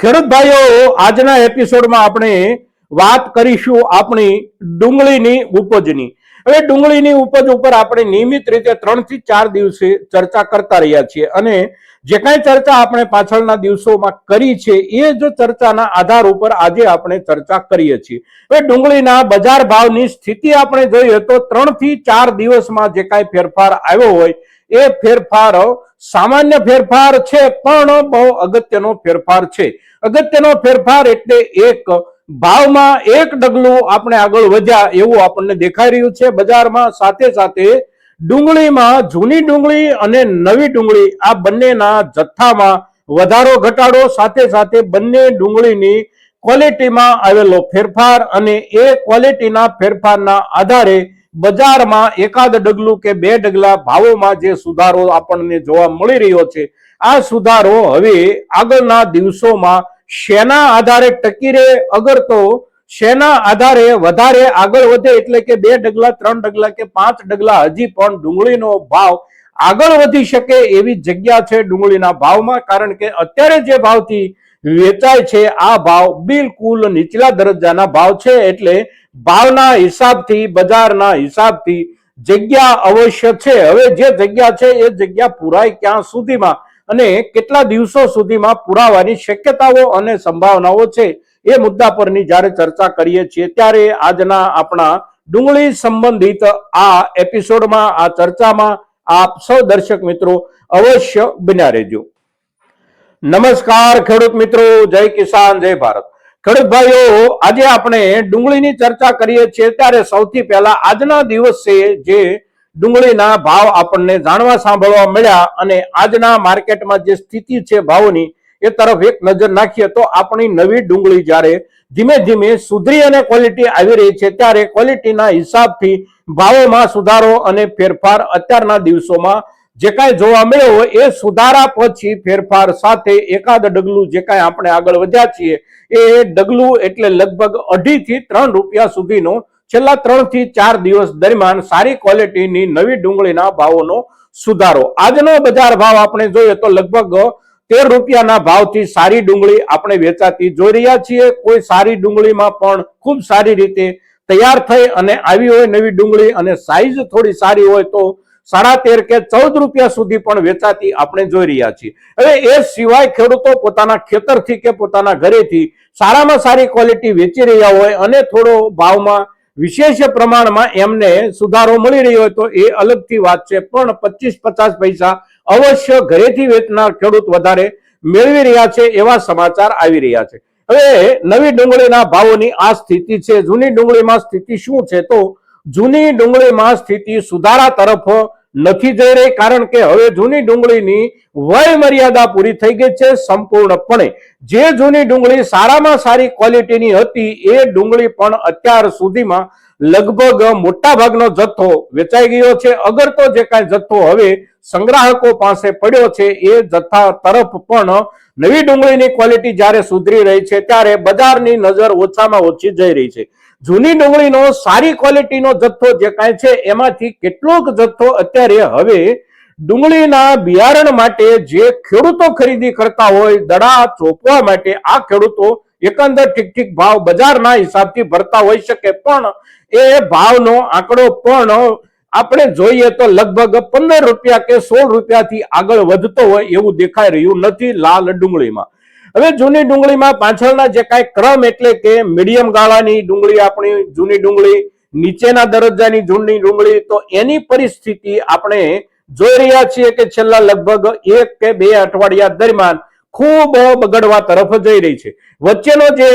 ખેડૂત ભાઈઓ, આજના એપિસોડમાં આપણે વાત કરીશું આપણી ડુંગળીની ઉપજની. હવે ડુંગળીની ઉપજ ઉપર આપણે નિયમિત રીતે ત્રણથી ચાર દિવસે ચર્ચા કરતા રહ્યા છીએ અને જે કાંઈ ચર્ચા આપણે પાછળના દિવસોમાં કરી છે, એ જ ચર્ચાના આધાર ઉપર આજે આપણે ચર્ચા કરીએ છીએ. હવે ડુંગળીના બજાર ભાવની સ્થિતિ આપણે જોઈએ તો ત્રણથી ચાર દિવસમાં જે કાંઈ ફેરફાર આવ્યો હોય, એ ફેરફાર સામાન્ય ફેરફાર છે, પણ બહુ અગત્યનો ફેરફાર છે. અગત્યનો ફેરફાર એટલે એક ભાવમાં એક ડગલું આપણે આગળ વધ્યા એવું આપણને દેખાઈ રહ્યું છે. બજારમાં સાથે સાથે ડુંગળીમાં જૂની ડુંગળી અને નવી ડુંગળી, આ બંનેના જથ્થામાં વધારો ઘટાડો, સાથે સાથે બંને ડુંગળીની ક્વોલિટીમાં આવેલો ફેરફાર અને એ ક્વોલિટીના ફેરફારના આધારે બજારમાં એકાદ ડગલું કે બે ડગલા ભાવોમાં જે સુધારો આપણને જોવા મળી રહ્યો છે, આ સુધારો હવે આગળના દિવસોમાં શેના આધારે ટકી રહે? અગર તો શેના આધારે વધારે આગળ વધે એટલે કે બે ડગલા, ત્રણ ડગલા કે પાંચ ડગલા હજી પણ ડુંગળીનો ભાવ આગળ વધી શકે એવી જગ્યા છે ડુંગળીના ભાવમાં, કારણ કે અત્યારે જે ભાવથી વેચાય છે, આ ભાવ બિલકુલ નીચલા દરજ્જાના ભાવ છે, એટલે ભાવના હિસાબથી, બજારના હિસાબથી જગ્યા અવશ્ય છે. હવે જે જગ્યા છે, એ જગ્યા પુરાય ક્યાં સુધીમાં અને કેટલા દિવસો સુધીમાં પુરાવાની શક્યતાઓ અને સંભાવનાઓ છે, એ મુદ્દા પરની જ્યારે ચર્ચા કરીએ છીએ, ત્યારે આજના આપણા ડુંગળી સંબંધિત આ એપિસોડમાં, આ ચર્ચામાં આપ સૌ દર્શક મિત્રો અવશ્ય બન્યા રહેજો. નમસ્કાર ખેડૂત મિત્રો, જય કિસાન, જય ભારત. ખેડૂત ભાઈઓ, આજે આપણે ડુંગળીની ચર્ચા કરીએ છીએ. ત્યારે સૌથી પહેલા આજના દિવસે જે ડુંગળીના ભાવ આપણને જાણવા સાંભળવા મળ્યા અને આજના માર્કેટમાં જે સ્થિતિ છે ભાવોની, એ તરફ એક નજર નાખીએ તો આપણી નવી ડુંગળી જ્યારે ધીમે ધીમે સુધરી અને ક્વોલિટી આવી રહી છે, ત્યારે ક્વોલિટીના હિસાબથી ભાવોમાં સુધારો અને ફેરફાર અત્યારના દિવસોમાં જે કાંઈ જોવા મળ્યો એ સુધારા પછી ફેરફાર સાથે એકાદ ડગલું જે કાંઈ આપણે આગળ વધ્યા છીએ, એ ડગલું એટલે લગભગ અઢીથી ત્રણ રૂપિયા સુધીનો છેલ્લા ત્રણથી ચાર દિવસ દરમિયાન સારી ક્વોલિટીની નવી ડુંગળીના ભાવોનો સુધારો. આજનો બજાર ભાવ આપણે જોઈએ તો લગભગ તેર રૂપિયાના ભાવથી સારી ડુંગળી આપણે વેચાતી જોઈ રહ્યા છીએ. કોઈ સારી ડુંગળીમાં પણ ખૂબ સારી રીતે તૈયાર થઈ અને આવી હોય નવી ડુંગળી અને સાઈઝ થોડી સારી હોય તો સાડા તેર કે ચૌદ રૂપિયા સુધી પણ વેચાતી આપણે જોઈ રહ્યા છીએ. હવે એ સિવાય ખેડૂતો પોતાના ખેતરથી કે પોતાના ઘરેથી સારામાં સારી ક્વોલિટી વેચી રહ્યા હોય અને થોડો ભાવમાં વિશેષ પ્રમાણમાં એમને સુધારો મળી રહ્યો હોય તો એ અલગથી વાત છે. પણ પચીસ પચાસ પૈસા અવશ્ય ઘરેથી વેચનાર ખેડૂત વધારે મેળવી રહ્યા છે એવા સમાચાર આવી રહ્યા છે. હવે નવી ડુંગળીના ભાવોની આ સ્થિતિ છે. જૂની ડુંગળીમાં સ્થિતિ શું છે તો જૂની ડુંગળીમાં સ્થિતિ સુધારા તરફ નથી જઈ રહી, કારણ કે હવે જૂની ડુંગળીની વય મર્યાદા પૂરી થઈ ગઈ છે સંપૂર્ણપણે. જે જૂની ડુંગળી સારામાં સારી ક્વોલિટીની હતી, એ ડુંગળી પણ અત્યાર સુધીમાં લગભગ મોટા ભાગનો જથ્થો વેચાઈ ગયો છે. અગર તો જે કાંઈ જથ્થો હવે સંગ્રાહકો પાસે પડ્યો છે, એ જથ્થા તરફ પણ નવી ડુંગળીની ક્વોલિટી જ્યારે સુધરી રહી છે, ત્યારે બજારની નજર ઓછામાં ઓછી જઈ રહી છે. જૂની ડુંગળીનો સારી ક્વોલિટીનો જથ્થો જે કાંઈ છે, એમાંથી કેટલોક જથ્થો અત્યારે હવે ડુંગળીના બિયારણ માટે જે ખેડૂતો ખરીદી કરતા હોય, દડા ચોપવા માટે આ ખેડૂતો એકંદર ઠીક ઠીક ભાવ બજારના હિસાબથી ભરતા હોઈ શકે. પણ એ ભાવનો આંકડો પણ આપણે જોઈએ તો લગભગ પંદર રૂપિયા કે સોળ રૂપિયાથી આગળ વધતો હોય એવું દેખાઈ રહ્યું નથી લાલ ડુંગળીમાં. હવે જૂની ડુંગળીમાં પાછળના જે કાંઈ ક્રમ એટલે કે મીડિયમ ગાળાની ડુંગળી આપણી, જૂની ડુંગળી, નીચેના દરજ્જાની જૂની ડુંગળી, તો એની પરિસ્થિતિ આપણે જોઈ રહ્યા છીએ કે છેલ્લા લગભગ એક કે બે અઠવાડિયા દરમિયાન ખૂબ બગડવા તરફ જઈ રહી છે. વચ્ચેનો જે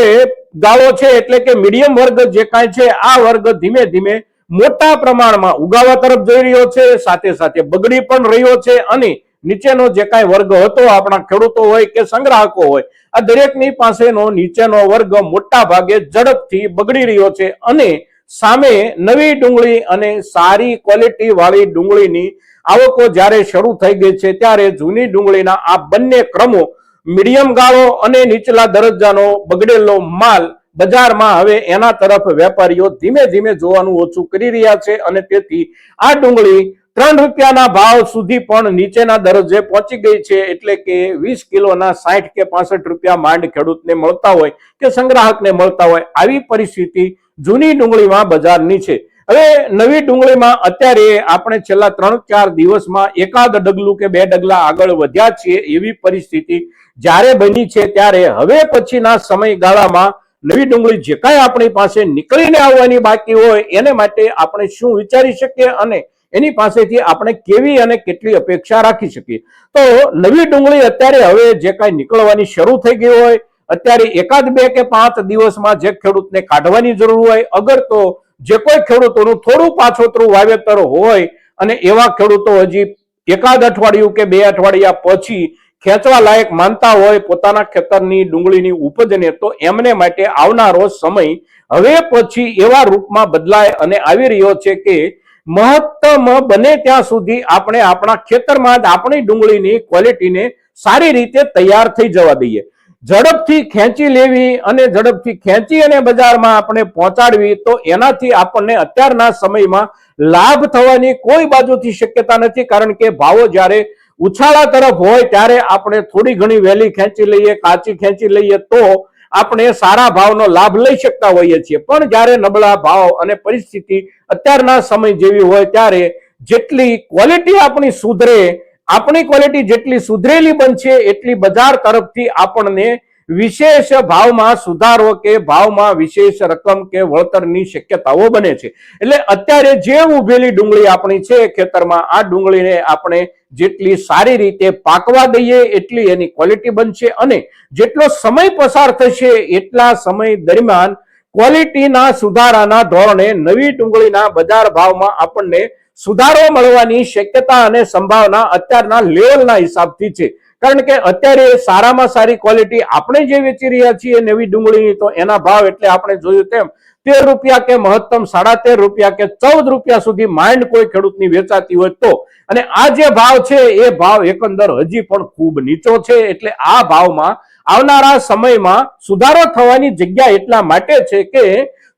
ગાળો છે એટલે કે મીડિયમ વર્ગ જે કાંઈ છે, આ વર્ગ ધીમે ધીમે મોટા પ્રમાણમાં ઉગાવા તરફ જઈ રહ્યો છે, સાથે સાથે બગડી પણ રહ્યો છે અને નીચેનો જે કાંઈ વર્ગ હતો, આપણા ખેડૂતો હોય કે સંગ્રાહકો હોય, આ દરેકની પાસેનો નીચેનો વર્ગ મોટા ભાગે ઝડપથી બગડી રહ્યો છે અને સામે નવી ડુંગળી અને સારી ક્વોલિટી વાળી ડુંગળીની આવકો જ્યારે શરૂ થઈ ગઈ છે, ત્યારે જૂની ડુંગળીના આ બંને ક્રમો મીડિયમ ગાળો અને નીચલા દરજ્જાનો બગડેલો માલ બજારમાં હવે એના તરફ વેપારીઓ ધીમે ધીમે જોવાનું ઓછું કરી રહ્યા છે અને તેથી આ ડુંગળી ત્રણ રૂપિયાના ભાવ સુધી પણ નીચેના દરજ્જે પહોંચી ગઈ છે એટલે કે વીસ કિલોના સાઠ કે પાસઠ રૂપિયા માંડ ખેડૂતને મળતા હોય કે સંગ્રાહકને મળતા હોય આવી પરિસ્થિતિ જૂની ડુંગળીમાં બજારની છે. હવે નવી ડુંગળીમાં અત્યારે આપણે છેલ્લા ત્રણ ચાર દિવસમાં એકાદ ડગલું કે બે ડગલા આગળ વધ્યા છીએ એવી પરિસ્થિતિ જ્યારે બની છે ત્યારે હવે પછીના સમયગાળામાં નવી ડુંગળી જે કાંઈ આપણી પાસે નીકળીને આવવાની બાકી હોય એને માટે આપણે શું વિચારી શકીએ અને એની પાસેથી આપણે કેવી અને કેટલી અપેક્ષા રાખી શકીએ? તો નવી ડુંગળી અત્યારે હવે જે કાંઈ નીકળવાની શરૂ થઈ ગઈ હોય, અત્યારે એકાદ બે કે પાંચ દિવસમાં જે ખેડૂતને કાઢવાની જરૂર હોય, અગર તો જે કોઈ ખેડૂતોનું થોડું પાછોતરું વાવેતર હોય અને એવા ખેડૂતો હજી એકાદ અઠવાડિયું કે બે અઠવાડિયા પછી ખેંચવા લાયક માનતા હોય પોતાના ખેતરની ડુંગળીની ઉપજને, તો એમને માટે આવનારો સમય હવે પછી એવા રૂપમાં બદલાય અને આવી રહ્યો છે કે મહત્તમ બને ત્યાં સુધી આપણે આપણા ખેતરમાં જ આપણી ડુંગળીની ક્વોલિટીને સારી રીતે તૈયાર થઈ જવા દઈએ. ઝડપથી ખેંચી લેવી અને ઝડપથી ખેંચી અને બજારમાં આપણે પહોંચાડવી તો એનાથી આપણને અત્યારના સમયમાં લાભ થવાની કોઈ બાજુથી શક્યતા નથી, કારણ કે ભાવો જ્યારે ઉછાળા તરફ હોય ત્યારે આપણે થોડી ઘણી વહેલી ખેંચી લઈએ, કાચી ખેંચી લઈએ તો આપણે સારા ભાવનો લાભ લઈ શકતા હોઈએ છીએ. પણ જ્યારે નબળા ભાવ અને પરિસ્થિતિ અત્યારના સમય જેવી હોય ત્યારે જેટલી ક્વોલિટી આપણી સુધરે, આપણી ક્વોલિટી જેટલી સુધરેલી બનશે, એટલી બજાર તરફથી આપણને વિશેષ ભાવમાં સુધારો કે ભાવમાં વિશેષ રકમ કે વળતરની શક્યતાઓ બને છે. એટલે અત્યારે જે ઉભેલી ડુંગળી આપણી છે ખેતરમાં, આ ડુંગળીને આપણે જેટલી સારી રીતે પાકવા દઈએ એટલી એની ક્વોલિટી બનશે અને જેટલો સમય પસાર થશે એટલા સમય દરમિયાન ક્વોલિટીના સુધારાના ધોરણે નવી ડુંગળીના બજાર ભાવમાં આપણને સુધારો મળવાની શક્યતા અને સંભાવના અત્યારના લેવલના હિસાબથી છે. કારણ કે અત્યારે સારામાં સારી ક્વોલિટી આપણે જે વેચી રહ્યા છીએ નવી ડુંગળીની, તો એના ભાવ એટલે આપણે જોયું તેમ તેર રૂપિયા કે મહત્તમ સાડા તેર રૂપિયા કે ચૌદ રૂપિયા સુધી માઇન્ડ કોઈ ખેડૂતની વેચાતી હોય તો. અને આ જે ભાવ છે, એ ભાવ એકંદર હજી પણ ખૂબ નીચો છે, એટલે આ ભાવમાં આવનારા સમયમાં સુધારો થવાની જગ્યા એટલા માટે છે કે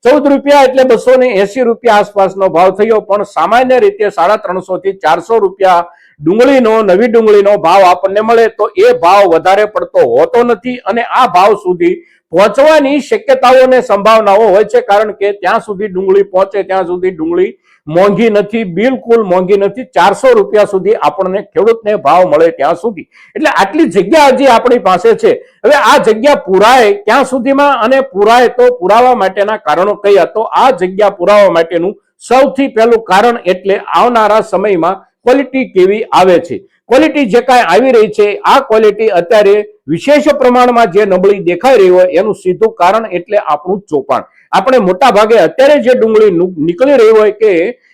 ચૌદ રૂપિયા એટલે બસો ને એસી રૂપિયા આસપાસનો ભાવ થયો, પણ સામાન્ય રીતે સાડા ત્રણસો થી ચારસો રૂપિયા ડુંગળીનો, નવી ડુંગળીનો ભાવ આપણને મળે તો એ ભાવ વધારે પડતો હોતો નથી અને આ ભાવ સુધી પહોંચવાની શક્યતાઓ અને સંભાવનાઓ હોય છે કારણ કે ત્યાં સુધી ડુંગળી પહોંચે, ત્યાં સુધી ડુંગળી મોંઘી નથી, બિલકુલ મોંઘી નથી. ચારસો રૂપિયા સુધી આપણને ખેડૂતને ભાવ મળે ત્યાં સુધી. એટલે આટલી જગ્યા હજી આપણી પાસે છે. હવે આ જગ્યા પુરાય ક્યાં સુધીમાં અને પુરાય તો પુરાવા માટેના કારણો કયા? તો આ જગ્યા પુરાવા માટેનું સૌથી પહેલું કારણ એટલે આવનારા સમયમાં ક્વોલિટી કેવી આવે છે? ક્વોલિટી જે કાંઈ આવી રહી છે, આ ક્વોલિટી અત્યારે વિશેષ પ્રમાણમાં જે નબળી દેખાઈ રહી હોય એનું સીધું કારણ એટલે આપણું ચોપાણ. આપણે મોટા ભાગે અત્યારે જે ડુંગળી નીકળી રહી હોય કે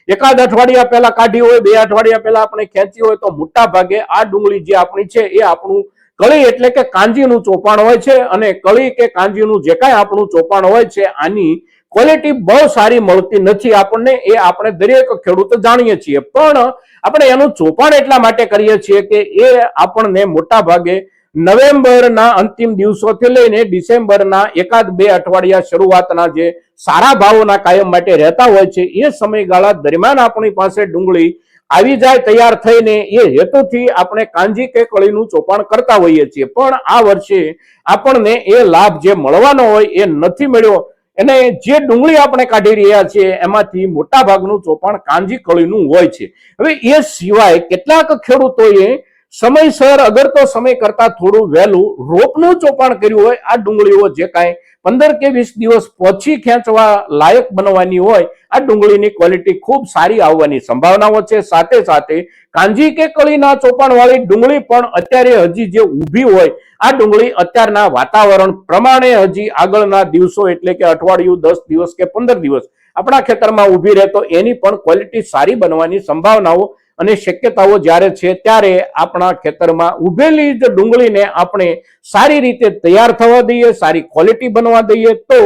એકાદ અઠવાડિયા પહેલા કાઢી હોય, બે અઠવાડિયા પહેલા આપણે ખેંચી હોય, તો મોટા ભાગે આ ડુંગળી જે આપણી છે, એ આપણું કળી એટલે કે કાંજીનું ચોપાણ હોય છે અને કળી કે કાંજીનું જે કાંઈ આપણું ચોપાણ હોય છે, આની ક્વોલિટી બહુ સારી મળતી નથી આપણને, એ આપણે દરેક ખેડૂત જાણીએ છીએ. પણ આપણે એનું ચોપાણ એટલા માટે કરીએ છીએ કે એ આપણને મોટા ભાગે નવેમ્બરના અંતિમ દિવસોથી લઈને ડિસેમ્બરના એકાદ બે અઠવાડિયા શરૂઆતના જે સારા ભાવોના કાયમ માટે રહેતા હોય છે, એ સમયગાળા દરમિયાન આપણી પાસે ડુંગળી આવી જાય તૈયાર થઈને એ હેતુથી આપણે કાંજી કે કળીનું ચોપાણ કરતા હોઈએ છીએ. પણ આ વર્ષે આપણને એ લાભ જે મળવાનો હોય એ નથી મળ્યો. અને જે ડુંગળી આપણે કાઢી રહ્યા છીએ, એમાંથી મોટા ભાગનું ચોપાણ કાંજી કળીનું હોય છે. હવે એ સિવાય કેટલાક ખેડૂતોએ સમયસર અગર તો સમય કરતા થોડું વહેલું રોપનું ચોપાણ કર્યું હોય, આ ડુંગળીઓ જે કાંઈ પંદર કે વીસ દિવસ પછી ખેંચવા લાયક બનવાની હોય, આ ડુંગળીની ક્વોલિટી ખૂબ સારી આવવાની સંભાવનાઓ છે. સાથે સાથે કાંજી કે કળીના ચોપાણવાળી ડુંગળી પણ અત્યારે હજી જે ઊભી હોય, આ ડુંગળી અત્યારના વાતાવરણ પ્રમાણે હજી આગળના દિવસો એટલે કે અઠવાડિયું, દસ દિવસ કે પંદર દિવસ આપણા ખેતરમાં ઊભી રહે તો એની પણ ક્વોલિટી સારી બનવાની સંભાવનાઓ અને શક્યતાઓ જ્યારે છે ત્યારે આપણા ખેતરમાં ઉભેલી જ ડુંગળીને આપણે સારી રીતે તૈયાર થવા દઈએ, સારી ક્વોલિટી બનવા દઈએ, તો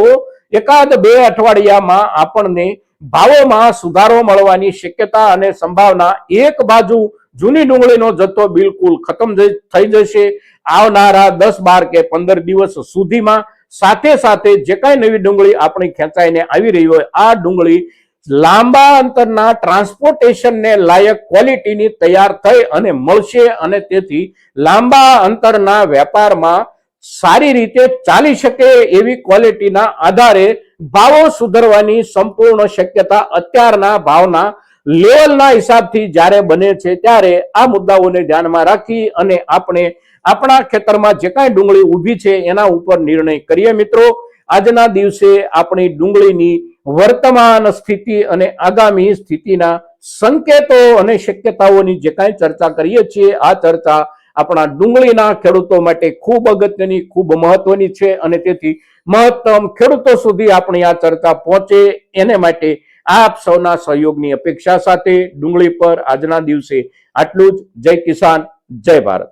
એકાદ બે અઠવાડિયામાં આપણને ભાવોમાં સુધારો મળવાની શક્યતા અને સંભાવના એક બાજુ જૂની ડુંગળીનો જથ્થો બિલકુલ ખતમ થઈ જશે. આવનારા દસ, બાર કે પંદર દિવસ સુધીમાં સાથે સાથે જે કાંઈ નવી ડુંગળી આપણી ખેંચાઈને આવી રહી હોય, આ ડુંગળી લાંબા અંતરના ટ્રાન્સપોર્ટેશનને લાયક ક્વોલિટીની તૈયાર થઈ અને મળશે અને તેથી લાંબા અંતરના વેપારમાં સારી રીતે ચાલી શકે એવી ક્વોલિટીના આધારે ભાવો સુધરવાની સંપૂર્ણ શક્યતા અત્યારના ભાવના લેવલના હિસાબથી જ્યારે બને છે ત્યારે આ મુદ્દાઓને ધ્યાનમાં રાખી અને આપણે આપણા ખેતરમાં જે કાંઈ ડુંગળી ઊભી છે એના ઉપર નિર્ણય કરીએ મિત્રો. આજના દિવસે આપણી ડુંગળીની વર્તમાન સ્થિતિ અને આગામી સ્થિતિના સંકેતો અને શક્યતાઓની જે કાંઈ ચર્ચા કરીએ છીએ, આ ચર્ચા આપણા ડુંગળીના ખેડૂતો માટે ખૂબ અગત્યની, ખૂબ મહત્વની છે અને તેથી મહત્તમ ખેડૂતો સુધી આપણી આ ચર્ચા પહોંચે એને માટે આપ સૌના સહયોગની અપેક્ષા સાથે ડુંગળી પર આજના દિવસે આટલું જ. જય કિસાન, જય ભારત.